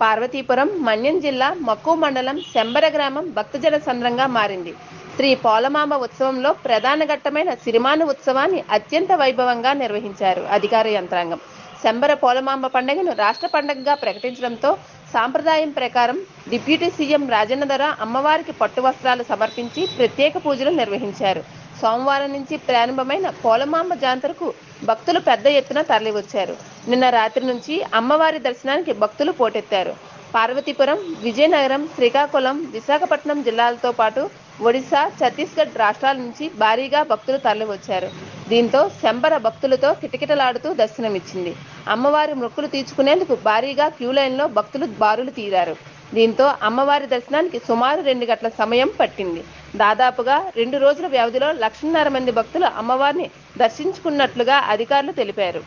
పార్వతీపురం మన్యం జిల్లా మక్కువ మండలం శంబర గ్రామం భక్తజన సంద్రంగా మారింది. శ్రీ పోలమాంబ ఉత్సవంలో ప్రధాన ఘట్టమైన సిరిమాను ఉత్సవాన్ని అత్యంత వైభవంగా నిర్వహించారు అధికార యంత్రాంగం. శంబర పోలమాంబ పండుగను రాష్ట్ర పండుగగా ప్రకటించడంతో సాంప్రదాయం ప్రకారం డిప్యూటీ సీఎం రాజన్న ధర అమ్మవారికి పట్టు వస్త్రాలు సమర్పించి ప్రత్యేక పూజలు నిర్వహించారు. సోమవారం నుంచి ప్రారంభమైన పోలమాంబ జాతరకు భక్తులు పెద్ద ఎత్తున తరలివచ్చారు. నిన్న రాత్రి నుంచి అమ్మవారి దర్శనానికి భక్తులు పోటెత్తారు. పార్వతీపురం విజయనగరం శ్రీకాకుళం విశాఖపట్నం జిల్లాలతో పాటు ఒడిశా ఛత్తీస్గఢ్ రాష్ట్రాల నుంచి భారీగా భక్తులు తరలివచ్చారు. దీంతో శంబర భక్తులతో కిటకిటలాడుతూ దర్శనమిచ్చింది. అమ్మవారి మొక్కులు తీర్చుకునేందుకు భారీగా క్యూ లైన్లో భక్తులు బారులు తీరారు. దీంతో అమ్మవారి దర్శనానికి సుమారు రెండు గంటల సమయం పట్టింది. దాదాపుగా రెండు రోజుల వ్యవధిలో లక్షన్నర మంది భక్తులు అమ్మవారిని దర్శించుకున్నట్లుగా అధికారులు తెలిపారు.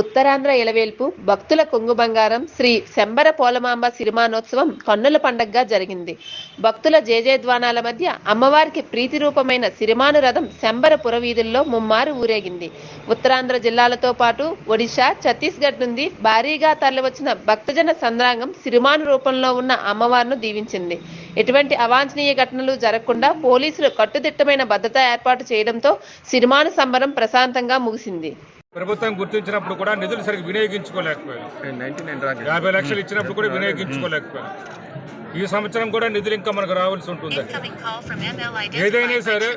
ఉత్తరాంధ్ర ఇలవేల్పు భక్తుల కొంగు బంగారం శ్రీ శంబర పోలమాంబ సిరిమానోత్సవం కన్నుల పండగగా జరిగింది. భక్తుల జేజేద్వానాల మధ్య అమ్మవారికి ప్రీతి రూపమైన సిరిమాను రథం శంబర పురవీధుల్లో ముమ్మారు ఊరేగింది. ఉత్తరాంధ్ర జిల్లాలతో పాటు ఒడిశా ఛత్తీస్గఢ్ నుండి భారీగా తరలివచ్చిన భక్తజన సంద్రాంగం సిరిమాను రూపంలో ఉన్న అమ్మవారిను దీవించింది. ఎటువంటి అవాంఛనీయ ఘటనలు జరగకుండా పోలీసులు కట్టుదిట్టమైన భద్రత ఏర్పాటు చేయడంతో సిరిమాను సంబరం ప్రశాంతంగా ముగిసింది. ప్రభుత్వం గుర్తించినప్పుడు కూడా నిధులు సరిగ్గా రాజు యాభై లక్షలు ఇచ్చినప్పుడు కూడా వినియోగించుకోలేకపోయారు. ఈ సంవత్సరం కూడా నిధులు ఇంకా మనకు రావాల్సి ఉంటుంది. ఏదైనా సరే.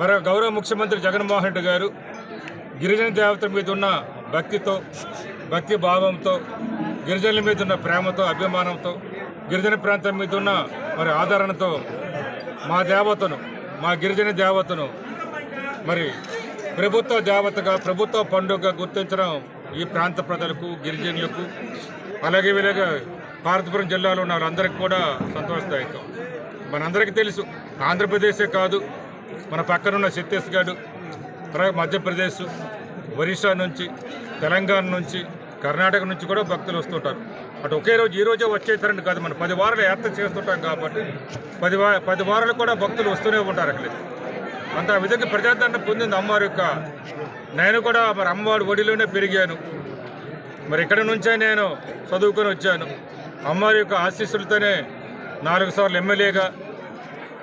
మరి గౌరవ ముఖ్యమంత్రి జగన్మోహన్ రెడ్డి గారు గిరిజన దేవతల మీద ఉన్న భక్తితో భక్తి భావంతో గిరిజనుల మీద ఉన్న ప్రేమతో అభిమానంతో గిరిజన ప్రాంతం మీద ఉన్న మరి ఆదరణతో మా దేవతను మా గిరిజన దేవతను మరి ప్రభుత్వ దేవతగా ప్రభుత్వ పండుగగా గుర్తించడం ఈ ప్రాంత ప్రజలకు గిరిజనులకు అలాగే వీళ్ళగా భారతపురం జిల్లాలో ఉన్న వాళ్ళందరికీ కూడా సంతోషదాయకం. మనందరికీ తెలుసు ఆంధ్రప్రదేశే కాదు మన పక్కనున్న ఛత్తీస్గఢ్ మధ్యప్రదేశ్ ఒరిస్సా నుంచి తెలంగాణ నుంచి కర్ణాటక నుంచి కూడా భక్తులు వస్తుంటారు. అటు ఒకే రోజు ఈ రోజే వచ్చేసారండి కాదు మనం పది వారాలు యాత్ర చేస్తుంటాం కాబట్టి పది వా పది వారాలు కూడా భక్తులు వస్తూనే ఉంటారు అక్కడ అంత ఆ విధంగా ప్రజాదరణ పొందింది అమ్మవారి యొక్క. నేను కూడా మరి అమ్మవారి ఒడిలోనే పెరిగాను. మరి ఇక్కడ నుంచే నేను చదువుకొని వచ్చాను. అమ్మవారి యొక్క ఆశీస్సులతోనే నాలుగు సార్లు ఎమ్మెల్యేగా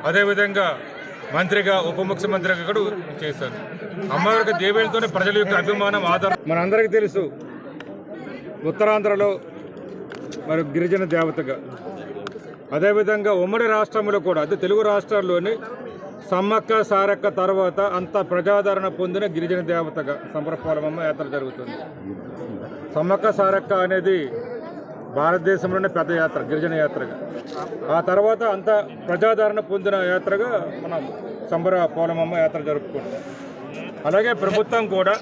అదేవిధంగా మంత్రిగా ఉప ముఖ్యమంత్రిగా కూడా చేశాను. అమ్మవారి యొక్క దేవేలతోనే ప్రజల యొక్క అభిమానం ఆధారం మనందరికీ తెలుసు ఉత్తరాంధ్రలో మరి గిరిజన దేవతగా. అదేవిధంగా ఉమ్మడి రాష్ట్రంలో కూడా అదే తెలుగు రాష్ట్రాల్లోని సమ్మక్క సారక్క తర్వాత అంత ప్రజాదరణ పొందిన గిరిజన దేవతగా సంబరపోలమమ్మ యాత్ర జరుగుతుంది. సమ్మక్క సారక్క అనేది భారతదేశంలోనే పెద్ద యాత్ర గిరిజన యాత్రగా. ఆ తర్వాత అంత ప్రజాదరణ పొందిన యాత్రగా మనం సంబర పోలమమ్మ యాత్ర జరుపుకుంటాం. అలాగే ప్రభుత్వం కూడా